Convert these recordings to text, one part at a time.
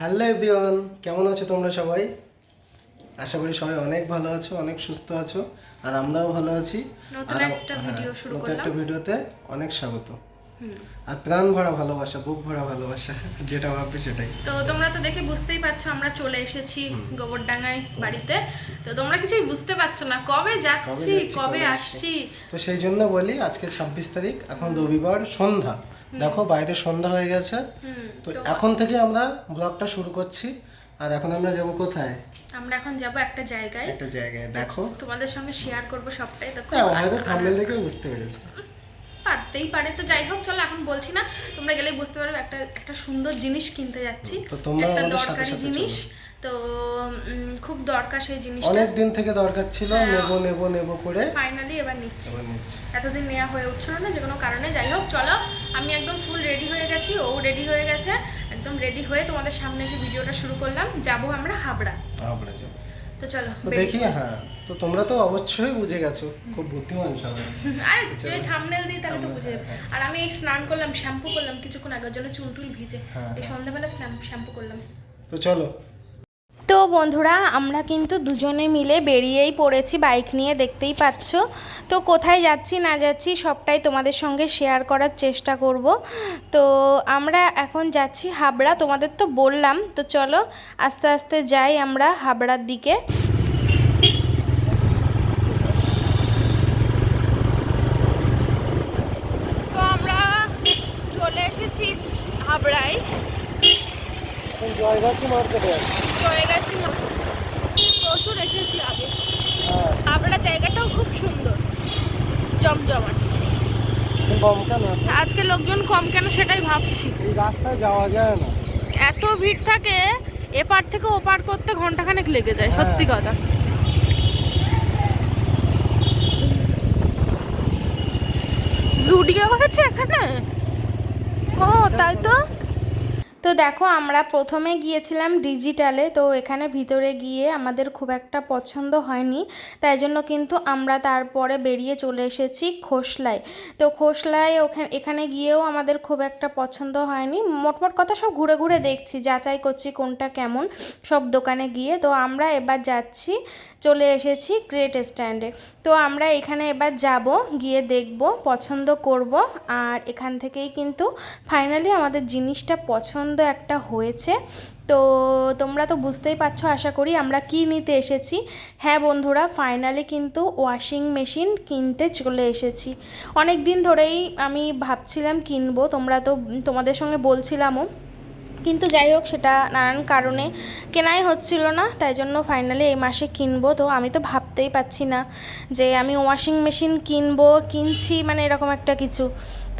Hello everyone কেমন আছো তোমরা সবাই? আশা করি সবাই অনেক ভালো আছো অনেক সুস্থ আছো আর আমরাও ভালো আছি। আর একটা হ্যাঁ, ভিডিও শুরু নতুন করলাম। একটা ভিডিওতে অনেক স্বাগত। আর প্রাণ ভরা ভালোবাসা বুক ভরা ভালোবাসা যেটা ভাববে সেটাই। তো তোমরা তো দেখে বুঝতেই পারছ আমরা চলে এসেছি গোবরডাঙ্গায় বাড়িতে। তো তোমরা কিছুই বুঝতে পারছ না কবে যাচ্ছি কবে আসছি? তো সেই জন্য বলি আজকে ছাব্বিশ তারিখ এখন রবিবার সন্ধ্যা। দেখো বাইরে সন্ধ্যা হয়ে গেছে। তো এখন থেকে আমরা ব্লগটা শুরু করছি। আর এখন আমরা যাব কোথায়? আমরা এখন যাব একটা জায়গায়। একটা জায়গায় দেখো। তোমাদের সঙ্গে শেয়ার করব সবটাই খুব হ্যাঁ হয়তো থাম্বনেল দেখে বুঝতে পেরেছি। পারতেই পারে। তো যাই হোক চলো এখন বলছি না তোমরা গেলেই বুঝতে পারবে একটা একটা সুন্দর জিনিস কিনতে যাচ্ছি। তো তোমরা একটা দরকারি জিনিস। তো খুব দরকার সেই জিনিসটা। অনেক দিন থেকে দরকার ছিল। নেব নেব নেব করে। ফাইনালি এবার নিচ্ছি। এবার নিচ্ছি। এতদিন নেওয়া হয়ে উঠছিল না যে কোনো কারণে। যাই হোক চলো। আমি একদম ফুল রেডি হয়ে গেছি ও রেডি হয়ে গেছে। একদম রেডি হয়ে তোমাদের সামনে এসে ভিডিওটা শুরু করলাম। যাব আমরা হাবড়া। আমরা যাব। তো চলো দেখি হ্যাঁ তো তোমরা তো অবশ্যই বুঝে গেছো খুব বুদ্ধিমান সবাই। আরে যদি থামনেল দিই তাহলে তো বুঝে যাবে। হ্যাঁ, আর আমি এই স্নান করলাম শ্যাম্পু করলাম কিছুক্ষণ আগের জন্য চুল টুল ভিজে। হ্যাঁ, এই সন্ধ্যাবেলা স্নান শ্যাম্পু করলাম। তো চলো তো বন্ধুরা, আমরা কিন্তু দুজনে মিলে বেরিয়েই পড়েছি, বাইক নিয়ে দেখতেই পাচ্ছ। তো কোথায় যাচ্ছি, না যাচ্ছি, সবটাই তোমাদের সঙ্গে শেয়ার করার চেষ্টা করব। তো আমরা এখন যাচ্ছি হাবড়া, তোমাদের তো বললাম। তো চলো, আস্তে আস্তে যাই আমরা হাবড়ার দিকে। হাবড়ায়। জয়গাছি মার্কেটে আছি। হয়ে গেছি প্রচুর এসেছি আগে। হাবড়া জায়গাটাও খুব সুন্দর। জমজমাট। আজকে লোকজন কম কেন সেটাই ভাবছি। রাস্তায় যাওয়া যায় না। এত ভিড় থাকে এপার থেকে ওপার করতে ঘন্টাখানেক লেগে যায় হ্যাঁ। সত্যি কথা। জুডিও হয়েছে এখানে? ও তাই তো? তো দেখো, আমরা প্রথমে গিয়েছিলাম ডিজিটালে, তো এখানে ভিতরে গিয়ে আমাদের খুব একটা পছন্দ হয়নি। তাই জন্য কিন্তু আমরা তারপরে বেরিয়ে চলে এসেছি খোসলায়। তো খোসলায় ওখানে এখানে গিয়েও আমাদের খুব একটা পছন্দ হয়নি। মোটমোট কথা সব ঘুরে ঘুরে দেখছি, যাচাই করছি কোনটা কেমন। সব দোকানে গিয়ে তো আমরা এবার যাচ্ছি। চলে এসেছি গ্রেট স্ট্যান্ডে তো আমরা এখানে এবার যাব, গিয়ে দেখব, পছন্দ করব, আর এখান থেকেই কিন্তু ফাইনালি আমাদের জিনিসটা পছন্দ একটা হয়েছে। তো তোমরা তো বুঝতেই পারছ, আশা করি আমরা কি নিতে এসেছি। হ্যাঁ বন্ধুরা ফাইনালি কিন্তু ওয়াশিং মেশিন কিনতে চলে এসেছি। অনেক দিন ধরেই আমি ভাবছিলাম কিনবো, তোমরা তো, তোমাদের সঙ্গে বলছিলামও। কিন্তু যাই হোক, সেটা নানান কারণে কেনাই হচ্ছিল না, তাই জন্য ফাইনালি এই মাসে কিনবো। তো আমি তো ভাবতেই পাচ্ছি না যে আমি ওয়াশিং মেশিন কিনবো, কিনছি মানে এরকম একটা কিছু।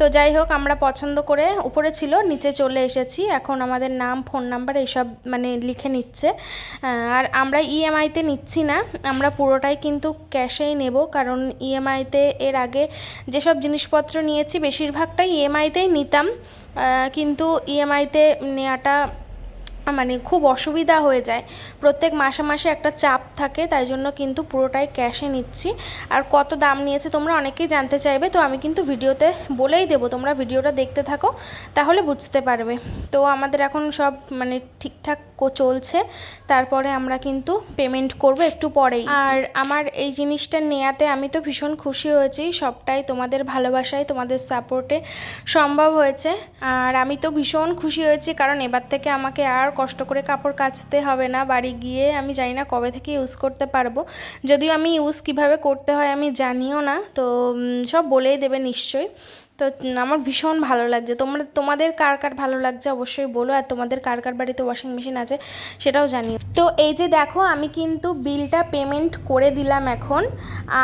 তো যাই হোক, আমরা পছন্দ করে উপরে ছিল, নিচে চলে এসেছি। এখন আমাদের নাম, ফোন নাম্বার এইসব মানে লিখে নিচ্ছে। আর আমরা ইএমআইতে নিচ্ছি না। আমরা পুরোটাই কিন্তু ক্যাশেই নেব, কারণ ইএমআইতে এর আগে যেসব জিনিসপত্র নিয়েছি, বেশিরভাগটাই ইএমআইতেই নিতাম। কিন্তু ইএমআইতে নেওয়াটা মানে খুব অসুবিধা হয়ে যায়। প্রত্যেক মাসে মাসে একটা চাপ থাকে, তাই জন্য কিন্তু পুরোটাই ক্যাশে নিচ্ছি। আর কত দাম নিয়েছে তোমরা অনেকেই জানতে চাইবে, তো আমি কিন্তু ভিডিওতে বলেই দেবো, তোমরা ভিডিওটা দেখতে থাকো, তাহলে বুঝতে পারবে। তো আমাদের এখন সব মানে ঠিকঠাক চলছে, তারপরে আমরা কিন্তু পেমেন্ট করব একটু পরেই। আর আমার এই জিনিসটা নেয়াতে আমি তো ভীষণ খুশি হয়েছি, সবটাই তোমাদের ভালোবাসায়, তোমাদের সাপোর্টে সম্ভব হয়েছে। আর আমি তো ভীষণ খুশি হয়েছি, কারণ এবার থেকে আমাকে আর কষ্ট করে কাপড় কাচতে হবে না। বাড়ি গিয়ে আমি জানি না কবে থেকে ইউজ করতে পারব। যদিও আমি ইউজ কীভাবে করতে হয় আমি জানিও না। তো সব বলেই দেবে নিশ্চয়ই। তো আমার ভীষণ ভালো লাগছে। তোমরা, তোমাদের কার কার ভালো লাগছে অবশ্যই বলো, আর তোমাদের কার কার বাড়িতে ওয়াশিং মেশিন আছে সেটাও জানিও। তো এই যে দেখো, আমি কিন্তু বিলটা পেমেন্ট করে দিলাম এখন,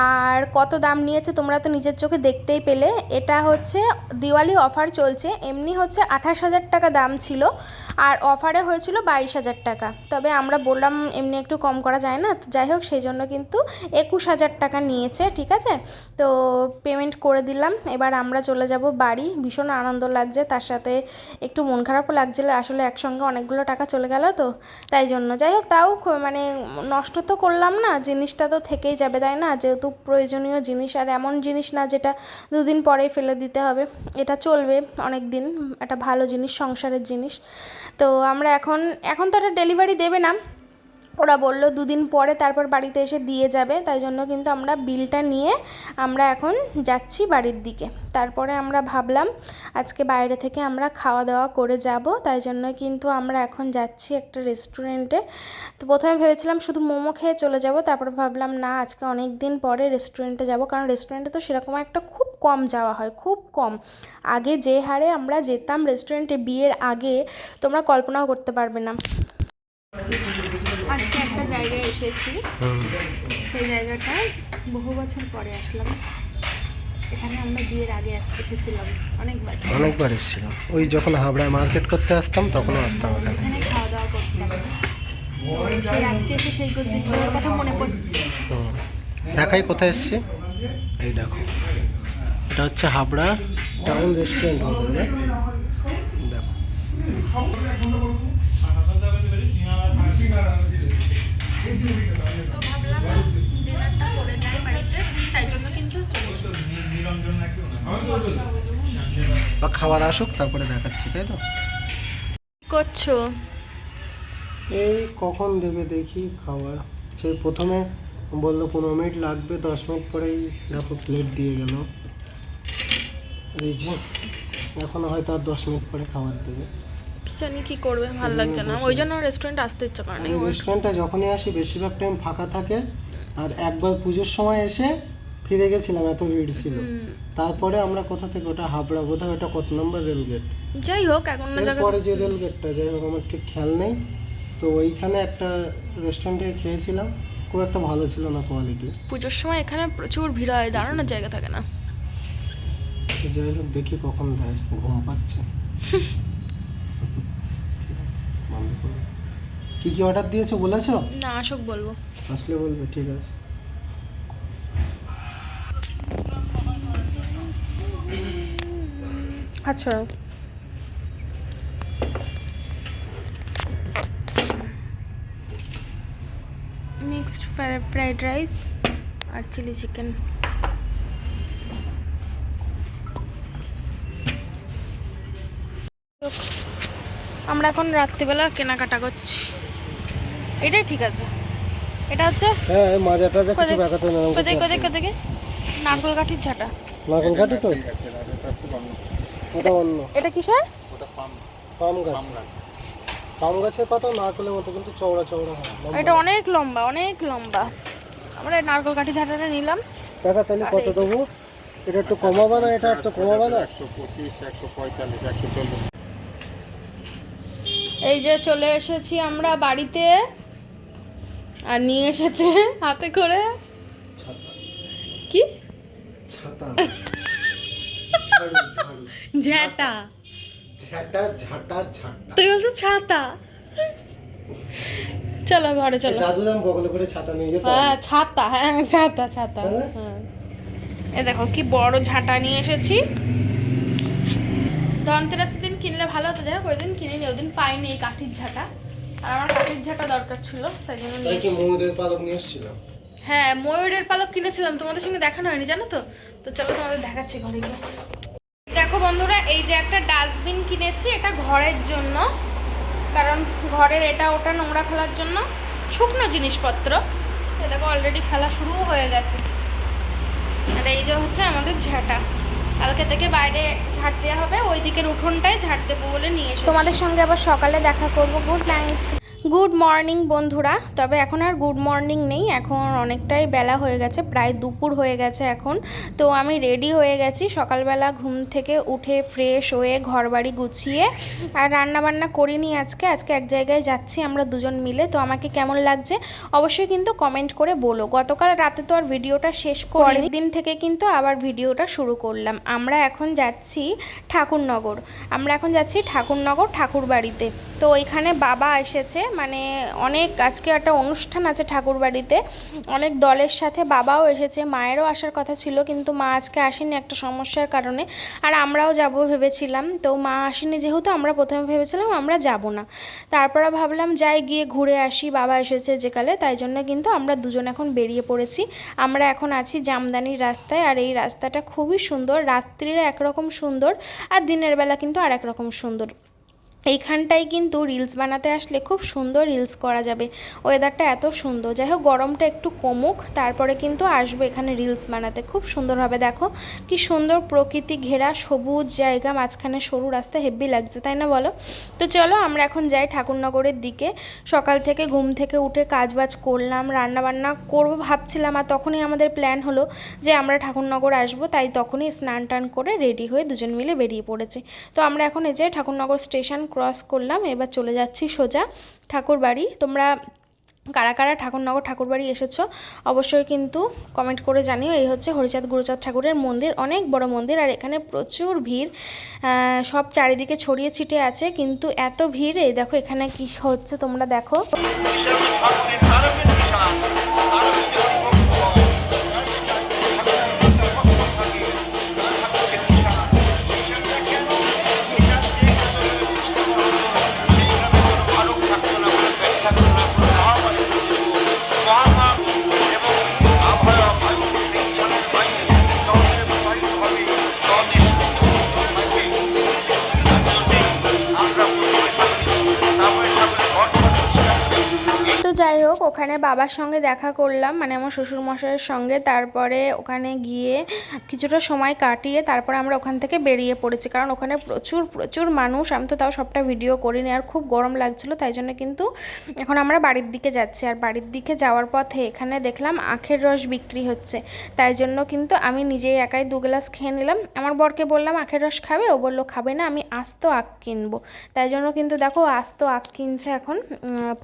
আর কত দাম নিয়েছে তোমরা তো নিজের চোখে দেখতেই পেলে। এটা হচ্ছে, দিওয়ালি অফার চলছে, এমনি হচ্ছে আঠাশ হাজার টাকা দাম ছিল, আর অফারে হয়েছিল বাইশ হাজার টাকা। তবে আমরা বললাম এমনি একটু কম করা যায় না যাই হোক, সেই জন্য কিন্তু একুশ হাজার টাকা নিয়েছে, ঠিক আছে? তো পেমেন্ট করে দিলাম, এবার আমরা চলে যাব বাড়ি। ভীষণ আনন্দ লাগছে, তার সাথে একটু মন খারাপও লাগছিল, আসলে একসঙ্গে অনেকগুলো টাকা চলে গেল তো, তাই জন্য। যাই হোক, তাও মানে নষ্ট তো করলাম না, জিনিসটা তো থেকেই যাবে, তাই না? যেহেতু প্রয়োজনীয় জিনিস, আর এমন জিনিস না যেটা দুদিন পরেই ফেলে দিতে হবে, এটা চলবে অনেক দিন একটা ভালো জিনিস, সংসারের জিনিস। তো আমরা এখন এখন তো এটা ডেলিভারি দেবে না ওরা বলল দুদিন পরে তারপর বাড়িতে এসে দিয়ে যাবে, তাই জন্য কিন্তু আমরা বিলটা নিয়ে আমরা এখন যাচ্ছি বাড়ির দিকে। তারপরে আমরা ভাবলাম আজকে বাইরে থেকে আমরা খাওয়া দাওয়া করে যাব, তাই জন্য কিন্তু আমরা এখন যাচ্ছি একটা রেস্টুরেন্টে তো প্রথমে ভেবেছিলাম শুধু মোমো খেয়ে চলে যাব, তারপর ভাবলাম না, আজকে অনেক দিন পরে রেস্টুরেন্টে যাব, কারণ রেস্টুরেন্টে তো সেরকম একটা খুব কম যাওয়া হয়, খুব কম। আগে যে হারে আমরা যেতাম রেস্টুরেন্টে বিয়ের আগে তোমরা কল্পনাও করতে পারবে না। আজকে একটা জায়গায় এসেছি। সেই জায়গাটায় বহু বছর পরে আসলাম। এখানে আমরা বিয়ের আগে এসেছিলাম। অনেকবার। অনেকবার এসেছিলাম। ওই যখন হাবড়ায় মার্কেট করতে আসতাম তখনও আসতাম এখানে খাওয়া দাওয়া করতাম। সেই আজকে এসে সেই দিনগুলোর কথা মনে পড়ছে। দেখাই কোথায় এসছি? এই দেখো। এটা হচ্ছে হাবড়া টাউন রেস্টুরেন্ট দেখো। তো ভাবলাম ডিনারটা করে যাই বাড়িতে তাই জন্য কিন্তু বা খাবার আসুক তারপরে দেখাচ্ছি তাই তো? করছ? এই কখন দেবে দেখি খাবার। সেই প্রথমে বলল পনেরো মিনিট লাগবে দশ মিনিট পরেই দেখো প্লেট দিয়ে গেল। এই যে এখন হয়তো আর দশ মিনিট পরে খাবার দেবে। জানি কি করবে ভালো লাগছে না। ওই জন্য রেস্টুরেন্ট আসতে ইচ্ছা করে না রেস্টুরেন্টটা যখনই আসি বেশিরভাগ টাইম ফাঁকা থাকে। আর একবার পুজোর সময় এসে ফিরে গেছিলাম এত ভিড় ছিল। তারপরে আমরা কোথা থেকে ওটা হাবড়া বোধহয় ওটা কত নম্বর রেল গেট? যাই হোক এখন না এরপরে যে রেল গেটটা যাই হোক আমার ঠিক খেয়াল নেই। তো ওইখানে একটা রেস্টুরেন্টে খেয়েছিলাম। খুব একটা ভালো ছিল না কোয়ালিটি পুজোর সময় এখানে প্রচুর ভিড় হয় দাঁড়ানোর জায়গা থাকে না। যাই হোক দেখি কখন দেয় ঘুম পাচ্ছে। বন্ধ করো। কি কি অর্ডার দিয়েছ বলেছ? না আসুক বলব। আসলে বলবে ঠিক আছে। আচ্ছা। মিক্সড ফ্রাইড রাইস আর চিলি চিকেন আমরা এখন রাত্রিবেলা কেনাকাটা করছি। এটাই ঠিক আছে। এটা হচ্ছে হ্যাঁ এই মাজা টাজা কিছু কোথায়- ব্যাপারটা না কোথায় কোদে কোথায় নারকেল কাঠির ঝাঁটা। নারকেল কাঠি তো এটা অন্য। এটা কিসের? পাম পাম গাছ। পাম গাছের পাতা নারকেলের মতো কিন্তু চওড়া চওড়া হয়। এটা অনেক লম্বা অনেক লম্বা। আমরা এই নারকেল কাঠি ঝাঁটাটা নিলাম। কাকা তাহলে কত দেবো? এটা একটু কমাবা না? এটা একটু কমাবা না? এই যে চলে এসেছি আমরা বাড়িতে। আর নিয়ে এসেছে হাতে করে। কি? ঝাঁটা। ঝাঁটা ঝাঁটা ঝাঁটা। তুই বলছো ছাতা। চলো ঘরে চলো। দাদু দাম বগলে করে ছাতা নিয়ে যেত হ্যাঁ ছাতা হ্যাঁ ছাতা ছাতা। হ্যাঁ? হ্যাঁ। এ দেখো কি বড় ঝাঁটা নিয়ে এসেছি। ধনতেরাসের দিন কিনলে ভালো হতো যাই হোক ওই দিন কিনে ওই দিন পাইনি এই কাঠির ঝাঁটা। আর আমার কাঠির ঝাঁটা দরকার ছিল তাই জন্য ময়ূরের পালক নিয়ে এসেছিল? হ্যাঁ ময়ূরের পালক কিনেছিলাম তোমাদের সঙ্গে দেখানো হয়নি জানো তো? তো চলো তোমাদের দেখাচ্ছি ঘরে গিয়ে। দেখো বন্ধুরা এই যে একটা ডাস্টবিন কিনেছি এটা ঘরের জন্য। কারণ ঘরের এটা ওটা নোংরা ফেলার জন্য শুকনো জিনিসপত্র। দেখো অলরেডি ফেলা শুরুও হয়ে গেছে। আর এই যে হচ্ছে আমাদের ঝাঁটা। কালকে থেকে বাইরে ঝাড় দেওয়া হবে, ওই দিকের উঠোনটাই ঝাড় দেবো বলে নিয়ে তোমাদের সঙ্গে আবার সকালে দেখা করব। গুড নাইট গুড মর্নিং বন্ধুরা। তবে এখন আর গুড মর্নিং নেই। এখন অনেকটাই বেলা হয়ে গেছে প্রায় দুপুর হয়ে গেছে এখন। তো আমি রেডি হয়ে গেছি সকালবেলা ঘুম থেকে উঠে ফ্রেশ হয়ে ঘরবাড়ি গুছিয়ে। আর রান্না বান্না করিনি আজকে। আজকে এক জায়গায় যাচ্ছি আমরা দুজন মিলে। তো আমাকে কেমন লাগছে অবশ্যই কিন্তু কমেন্ট করে বলো। গতকাল রাতে তো আর ভিডিওটা শেষ করে দিন থেকে কিন্তু আবার ভিডিওটা শুরু করলাম। আমরা এখন যাচ্ছি ঠাকুরনগর। আমরা এখন যাচ্ছি ঠাকুরনগর ঠাকুর বাড়িতে তো ওইখানে বাবা এসেছে। মানে অনেক, আজকে একটা অনুষ্ঠান আছে ঠাকুর বাড়িতে অনেক দলের সাথে বাবাও এসেছে, মায়েরও আসার কথা ছিল, কিন্তু মা আজকে আসেনি একটা সমস্যার কারণে। আর আমরাও যাব ভেবেছিলাম, তো মা আসেনি যেহেতু আমরা প্রথমে ভেবেছিলাম আমরা যাব না। তারপরে ভাবলাম যাই গিয়ে ঘুরে আসি, বাবা এসেছে যেকালে তাই জন্য কিন্তু আমরা দুজন এখন বেরিয়ে পড়েছি। আমরা এখন আছি জামদানির রাস্তায়, আর এই রাস্তাটা খুবই সুন্দর, রাত্রিরে একরকম সুন্দর, আর দিনের বেলা কিন্তু আর একরকম সুন্দর। এইখানটায় কিন্তু রিলস বানাতে আসলে খুব সুন্দর রিলস করা যাবে। ওয়েদারটা এত সুন্দর। যাই হোক, গরমটা একটু কমুক, তারপরে কিন্তু আসবে এখানে রিলস বানাতে। খুব সুন্দরভাবে দেখো, কি সুন্দর প্রকৃতি ঘেরা, সবুজ জায়গা, মাঝখানে সরু রাস্তা হেভি লাগছে, তাই না বলো? তো চলো, আমরা এখন যাই ঠাকুরনগরের দিকে। সকাল থেকে ঘুম থেকে উঠে কাজবাজ করলাম রান্না বান্না করব ভাবছিলাম, আর তখনই আমাদের প্ল্যান হলো যে আমরা ঠাকুরনগর আসব, তাই তখনই স্নান টান করে রেডি হয়ে দুজন মিলে বেরিয়ে পড়েছি। তো আমরা এখন এই যে ঠাকুরনগর স্টেশন ক্রস করলাম, এবার চলে যাচ্ছি সোজা ঠাকুর বাড়ি তোমরা কারা কারা ঠাকুরনগর ঠাকুরবাড়ি এসেছ অবশ্যই কিন্তু কমেন্ট করে জানিও। এই হচ্ছে হরিচাঁদ গুরুচাঁদ ঠাকুরের মন্দির, অনেক বড় মন্দির আর এখানে প্রচুর ভিড়। সব চারিদিকে ছড়িয়ে ছিটে আছে, কিন্তু এত ভিড়, এই দেখো এখানে কি হচ্ছে তোমরা দেখো। বাবার সঙ্গে দেখা করলাম মানে আমার শ্বশুর মশাইয়ের সঙ্গে। তারপরে ওখানে গিয়ে কিছুটা সময় কাটিয়ে তারপরে আমরা ওখান থেকে বেরিয়ে পড়েছি। কারণ ওখানে প্রচুর প্রচুর মানুষ। আমি তো তাও সবটা ভিডিও করিনি। আর খুব গরম লাগছিল, তাই জন্য কিন্তু এখন আমরা বাড়ির দিকে যাচ্ছি। আর বাড়ির দিকে যাওয়ার পথে এখানে দেখলাম আখের রস বিক্রি হচ্ছে। তাই জন্য কিন্তু আমি নিজেই একাই দু গ্লাস খেয়ে নিলাম। আমার বরকে বললাম, আখের রস খাবে? ও বলল, খাবে না, আমি আস্ত আখ কিনবো। তাই জন্য কিন্তু দেখো, আস্ত আখ কিনছে এখন।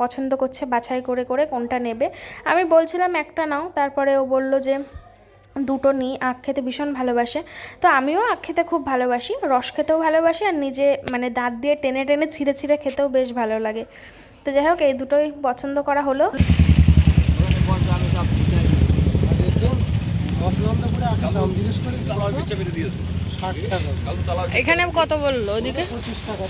পছন্দ করছে, বাছাই করে করে কোনটা নেবে? আমি বলছিলাম একটা নাও। তারপরে ও বলল যে দুটো নিই আখ খেতে ভীষণ ভালোবাসে। তো আমিও আখ খেতে খুব ভালোবাসি রস খেতেও ভালোবাসি আর নিজে মানে দাঁত দিয়ে টেনে টেনে ছিঁড়ে ছিঁড়ে খেতেও বেশ ভালো লাগে। তো যাই হোক এই দুটোই পছন্দ করা হলো। এখানে কত বলল ওদিকে? পঁচিশ টাকা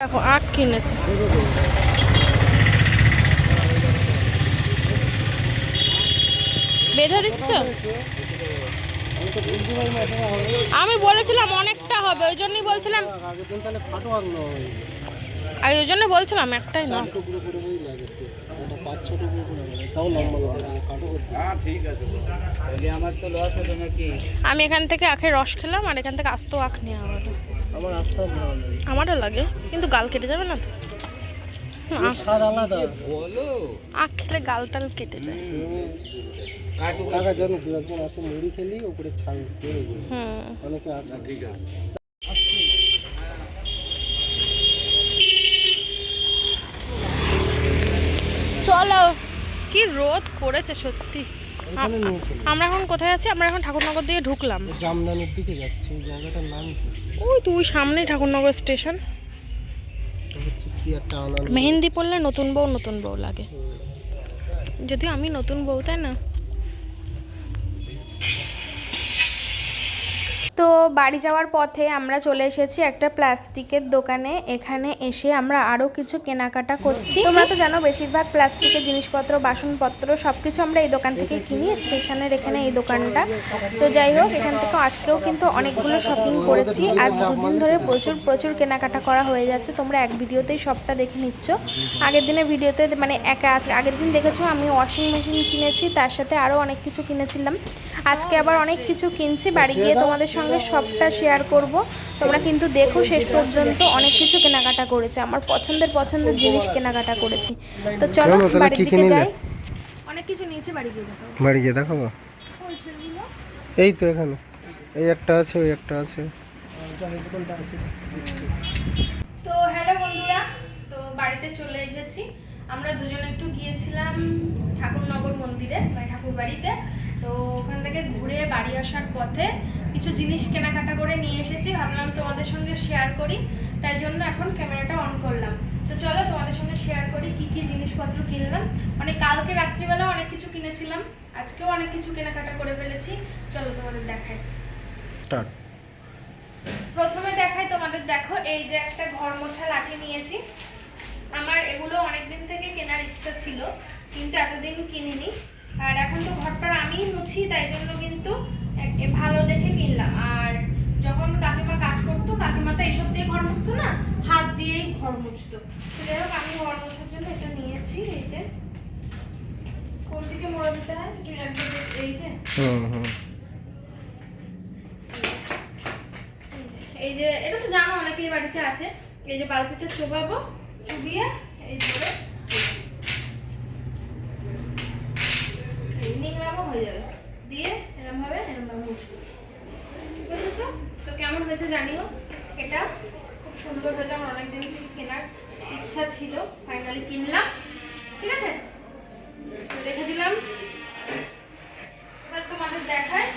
দেখো, আখ কিনেছে। বেঁধে দিচ্ছ? আমি বলেছিলাম অনেকটা হবে, ওই জন্যই বলছিলাম। আর ওই জন্য বলছিলাম একটাই না আমি এখান থেকে আখের রস খেলাম, আর এখান থেকে আস্ত আখ নেওয়া হবে। আমার আস্তে ভালো লাগে। আমারও লাগে কিন্তু গাল কেটে যাবে না তো? স্বাদ আলাদা। আখ খেলে গাল টাল কেটে যায়। দু একজন আছে মুড়ি খেলি উপরে ছাল পেয়ে যায় হুম। অনেকে আছে। ঠিক আছে। চলো কি রোদ করেছে সত্যি। আমরা এখন কোথায় আছি? আমরা এখন ঠাকুরনগর দিয়ে ঢুকলাম। জামদানির দিকে যাচ্ছি এই জায়গাটার নাম কি? ওই তুই সামনেই ঠাকুরনগর স্টেশন। মেহেন্দি পড়লে নতুন বউ নতুন বউ লাগে। যদি আমি নতুন বউ তাই না তো বাড়ি যাওয়ার পথে আমরা চলে এসেছি একটা প্লাস্টিকের দোকানে। এখানে এসে আমরা আরও কিছু কেনাকাটা করছি। তোমরা তো জানো বেশিরভাগ প্লাস্টিকের জিনিসপত্র বাসনপত্র সব কিছু আমরা এই দোকান থেকে কিনি স্টেশনের এখানে এই দোকানটা। তো যাই হোক এখান থেকে আজকেও কিন্তু অনেকগুলো শপিং করেছি। আজ দুদিন ধরে প্রচুর প্রচুর কেনাকাটা করা হয়ে যাচ্ছে। তোমরা এক ভিডিওতেই সবটা দেখে নিচ্ছ। আগের দিনের ভিডিওতে মানে একা আজ আগের দিন দেখেছ আমি ওয়াশিং মেশিন কিনেছি তার সাথে আরও অনেক কিছু কিনেছিলাম। আজকে আবার অনেক কিছু কিনছি বাড়ি গিয়ে তোমাদের সঙ্গে সবটা শেয়ার করব। তোমরা কিন্তু দেখো শেষ পর্যন্ত অনেক কিছু কেনাকাটা করেছে। আমার পছন্দের পছন্দের জিনিস কেনাকাটা করেছি। তো চলো বাড়ির কি দিকে যাই। অনেক কিছু নিয়েছি বাড়ি গিয়ে দেখো বাড়ি গিয়ে দেখাবো? এই তো এখানে। এই একটা আছে ওই একটা আছে। তো হ্যালো বন্ধুরা তো বাড়িতে চলে এসেছি। আমরা দুজন একটু গিয়েছিলাম ঠাকুরনগর মন্দিরে মানে ঠাকুর বাড়িতে তো ওখান থেকে ঘুরে বাড়ি আসার পথে কিছু জিনিস কেনাকাটা করে নিয়ে এসেছি ভাবলাম তোমাদের সঙ্গে শেয়ার করি তাই জন্য এখন ক্যামেরাটা অন করলাম। তো চলো তোমাদের সঙ্গে শেয়ার করি কি কি জিনিসপত্র কিনলাম। মানে কালকে রাত্রিবেলা অনেক কিছু কিনেছিলাম আজকেও অনেক কিছু কেনাকাটা করে ফেলেছি। চলো তোমাদের দেখাই। প্রথমে দেখাই তোমাদের দেখো এই যে একটা ঘর মোছা লাঠি নিয়েছি। আমার এগুলো অনেক দিন থেকে কেনার ইচ্ছা ছিল কিন্তু এতদিন কিনিনি। আর এখন তো ঘরটা আমিই মুছি তাই জন্য কিন্তু ভালো দেখে কিনলাম। আর যখন কাকিমা কাজ করতো কাকিমা তো এইসব দিয়ে ঘর মুছতো না হাত দিয়েই ঘর মুছতো। তো যাই হোক আমি ঘর মোছার জন্য এটা নিয়েছি এই যে। কোন দিকে মোড়া দিতে হয়? এই যে। হুম হুম। এই যে এটা তো জানো অনেকেই বাড়িতে আছে। এই যে বালতিতে চোবাবো চুবিয়ে এই ধরে এই হয়ে যাবে। দিয়ে এরম ভাবে মুছবো বুঝেছ? তো কেমন হয়েছে জানিও? এটা খুব সুন্দর হয়েছে, আমার অনেকদিন থেকে কেনার ইচ্ছা ছিল। ফাইনালি কিনলাম। ঠিক আছে? রেখে দিলাম। এবার তোমাদের দেখায়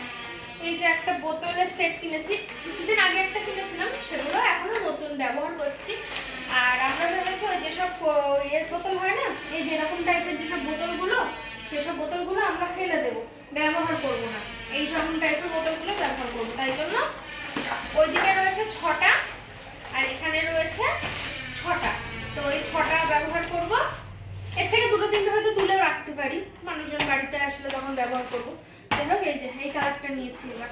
এই যে একটা বোতলের সেট কিনেছি। কিছুদিন আগে একটা কিনেছিলাম, সেগুলো এখনও নতুন, ব্যবহার করছি। আর আমরা ভেবেছি ওই যেসব ইয়ের বোতল হয় না, এই যেরকম টাইপের যেসব বোতলগুলো, সেসব বোতলগুলো আমরা ফেলে দেবো, ব্যবহার করব না। এই রকম টাইপের বোতলগুলো ব্যবহার করব, তাই জন্য ওইদিকে রয়েছে ছটা, আর এখানে রয়েছে ছটা। তো এই ছটা ব্যবহার করব। এর থেকে দুটো তিনটে হয়তো তুলেও রাখতে পারি, মানুষজন বাড়িতে আসলে তখন ব্যবহার করব। যাই হোক, এই যে, এই কালারটা নিয়েছি এবার।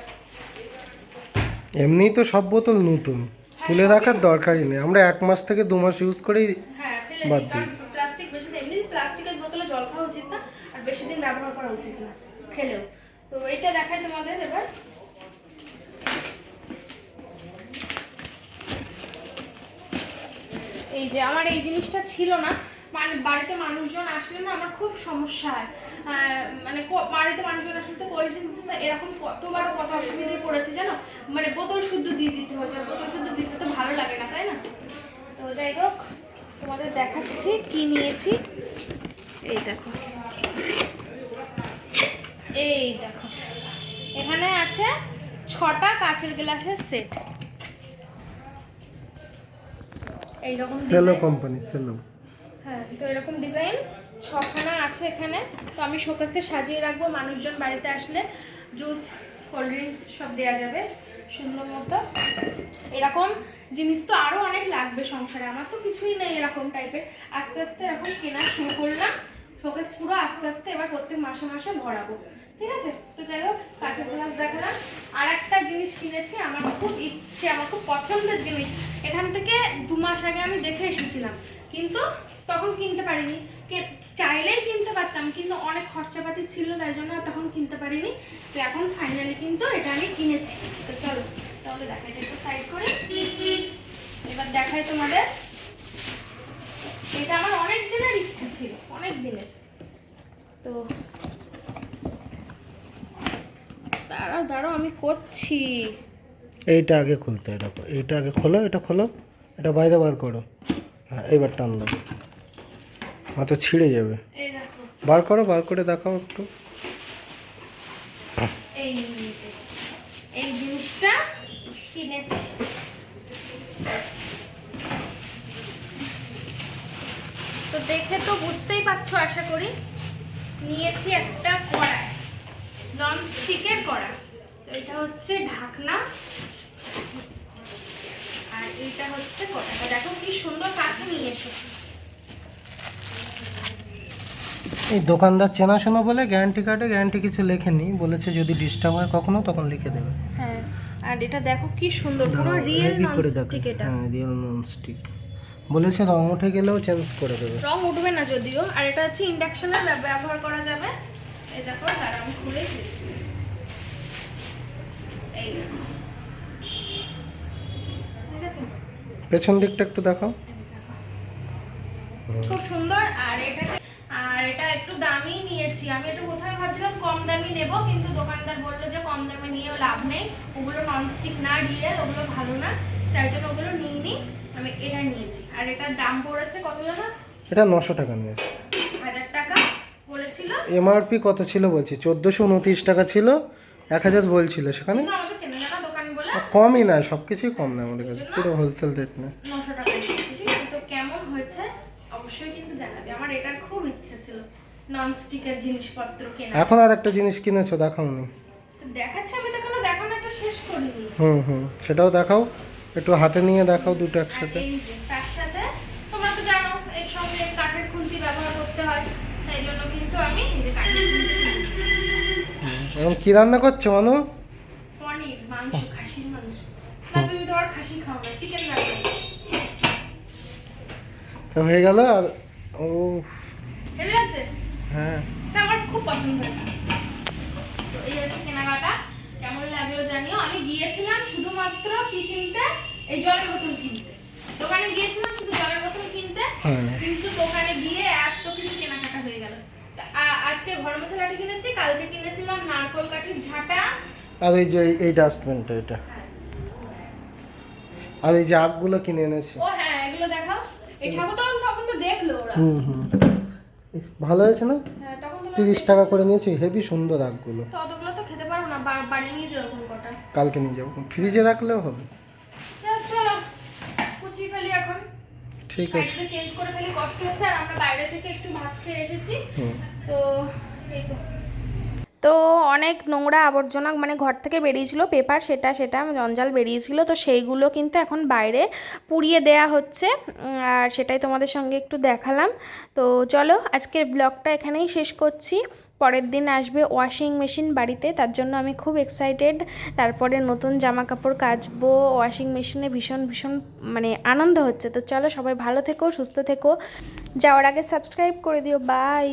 এমনিই তো সব বোতল নতুন। তুলে রাখার দরকারই নেই। আমরা এক মাস থেকে দু মাস ইউজ করেই হ্যাঁ বাদ দিই। প্লাস্টিক বেশি এমনি প্লাস্টিকের বোতলে জল খাওয়া উচিত না আর বেশি দিন ব্যবহার করা উচিত না খেলেও। তো এইটা দেখাই তোমাদের এবার। এই যে আমার এই জিনিসটা ছিল না। মানে বাড়িতে মানুষজন আসলে না আমার খুব সমস্যা হয়। মানে বাড়িতে মানুষজন আসলে কোল্ড ড্রিঙ্কস এরকম কতবার কত অসুবিধে পড়েছে জানো? মানে বোতল শুদ্ধ দিয়ে দিতে হয়েছে বোতল শুদ্ধ দিতে তো ভালো লাগে না তাই না? তো যাই হোক তোমাদের দেখাচ্ছি কি নিয়েছি। এই দেখো। এই দেখো। এখানে আছে ছটা কাঁচের গ্লাসের সেট। এইরকম সেলো কোম্পানি সেলো। হ্যাঁ তো এরকম ডিজাইন ছখানা আছে এখানে। তো আমি শোকেসে সাজিয়ে রাখব, মানুষজন বাড়িতে আসলে জুস, কোল্ড ড্রিঙ্কস সব দেওয়া যাবে সুন্দর মতো। এরকম জিনিস তো আরও অনেক লাগবে সংসারে, আমার তো কিছুই নেই এরকম টাইপের আস্তে আস্তে এরকম কেনা শুরু করলাম, শোকেস পুরো আস্তে আস্তে এবার প্রত্যেক মাসে মাসে ভরাবো। ঠিক আছে? তো যাই হোক কাঁচের গ্লাস দেখালাম। আর একটা জিনিস কিনেছি, আমার খুব ইচ্ছে, আমার খুব পছন্দের জিনিস। এখান থেকে দু মাস আগে আমি দেখে এসেছিলাম, কিন্তু তখন কিনতে পারিনি। চাইলেই কিনতে পারতাম, কিন্তু অনেক খরচাপাতি ছিল, তাই জন্য তখন কিনতে পারিনি। তো এখন ফাইনালি কিন্তু এটা আমি কিনেছি। তো চলো, তাহলে দেখাই, একটু সাইড করে। এবার দেখাই তোমাদের। এটা আমার অনেক দিনের ইচ্ছা ছিল, অনেক দিনের। তো দাঁড়াও দাঁড়াও, আমি করছি। এইটা আগে খুলতে দেখো, এইটা আগে খোলো, এটা খোলো, এটা বাইরে বার করো। হ্যাঁ এবার টান হয়তো ছিঁড়ে যাবে। বার করো বার করে দেখাও একটু। এই এই জিনিসটা কিনেছি। তো দেখে তো বুঝতেই পারছ আশা করি। নিয়েছি একটা কড়াই। নন স্টিকের কড়া তো এটা হচ্ছে ঢাকনা। আর এইটা হচ্ছে কড়াটা দেখো কি সুন্দর কাছে নিয়ে এসো। এই দোকানদার চেনাশোনা বলে গ্যারান্টি কার্ডে গ্যারান্টি কিছু লেখেনি বলেছে যদি ডিস্টার্ব হয় কখনো তখন লিখে দেবে। হ্যাঁ আর এটা দেখো কি সুন্দর পুরো রিয়েল heavy নন করে দেখো। স্টিক এটা। হ্যাঁ রিয়েল নন স্টিক বলেছে রং উঠে গেলেও চেঞ্জ করে দেবে। রং উঠবে না যদিও। আর এটা হচ্ছে ইন্ডাকশনে ব্যবহার করা যাবে। এই দেখো তার আমি খুলে এই পেছন দিকটা একটু দেখো। খুব সুন্দর আর এটা আর এটা একটু দামি নিয়েছি। আমি একটু কোথায় ভাবছিলাম কম দামি নেব কিন্তু দোকানদার বলল যে কম দামে নিয়েও লাভ নেই। ওগুলো ননস্টিক না রিয়েল ওগুলো ভালো না তাই জন্য ওগুলো নিইনি। আমি এটা নিয়েছি। আর এটার দাম পড়েছে কত জানো? এটা নশো টাকা নিয়েছে। হাজার টাকা বলেছিল। এমআরপি কত ছিল বলছি? চোদ্দোশো উনত্রিশ টাকা ছিল এক হাজার বলছিল সেখানে। কমই না সব কিছুই কম না আমাদের কাছে পুরো হোলসেল রেট না নশো টাকা তো কেমন হয়েছে? অবশ্যই কিন্তু জানাবে। আমার এটার ছিল নন জিনিসপত্র কেনা এখন আর একটা জিনিস কিনেছো দেখাওনি দেখাচ্ছে আমি দেখানো একটা শেষ করিনি। হুম হুম সেটাও দেখাও। একটু হাতে নিয়ে দেখাও দুটো একসাথে। তার সাথে তোমরা তো জানো এর সঙ্গে কাঠের খুন্তি ব্যবহার করতে হয় তাই জন্য কিন্তু আমি এই যে কাঠের খুন্তি এখন কি রান্না করছ মানু? পনির মাংস খাসির মাংস। না তুমি তো আর খাসি খাও না চিকেন রান্না তো হয়ে গেল আর ও হেভি আছে হ্যাঁ। আমার খুব পছন্দ হয়েছে। তো এই হচ্ছে কেনাকাটা। কেমন লাগল জানিও? আমি গিয়েছিলাম শুধুমাত্র কি কিনতে? এই জলের বোতল কিনতে। দোকানে গিয়েছিলাম শুধু জলের বোতল কিনতে। হ্যাঁ। কিন্তু দোকানে গিয়ে এত কিছু কেনাকাটা হয়ে গেল। আজকে ঘর মশলাটি কিনেছি কালকে কিনেছিলাম নারকোল কাঠির ঝাঁটা। আর এই যে এই ডাস্টবিনটা এটা। আর এই যে আগগুলো কিনে এনেছি। ও হ্যাঁ এগুলো দেখাও। এই ঠাকুর তো তখন তো দেখল ওরা। হুম হুম। ভালো হয়েছে না? হ্যাঁ তিরিশ টাকা করে নিয়েছি হেভি সুন্দর আগগুলো কালকে নিয়ে যাব। ফ্রিজে রাখলেও হবে। ঠিক আছে। চেঞ্জ করে ফেলি কষ্ট হচ্ছে আর আমরা বাইরে থেকে একটু ভাত খেয়ে এসেছি। তো এই তো। তো অনেক নোংরা আবর্জনা মানে ঘর থেকে বেরিয়েছিল পেপার, সেটা সেটা, জঞ্জাল বেরিয়েছিল। তো সেইগুলো কিন্তু এখন বাইরে পুড়িয়ে দেয়া হচ্ছে। আর সেটাই তোমাদের সঙ্গে একটু দেখালাম। তো চলো আজকের ব্লগটা এখানেই শেষ করছি। পরের দিন আসবে ওয়াশিং মেশিন বাড়িতে, তার জন্য আমি খুব এক্সাইটেড তারপরে নতুন জামা কাপড় কাচবো ওয়াশিং মেশিনে ভীষণ ভীষণ মানে আনন্দ হচ্ছে। তো চলো সবাই ভালো থেকো, সুস্থ থেকো। যাওয়ার আগে সাবস্ক্রাইব করে দিও। বাই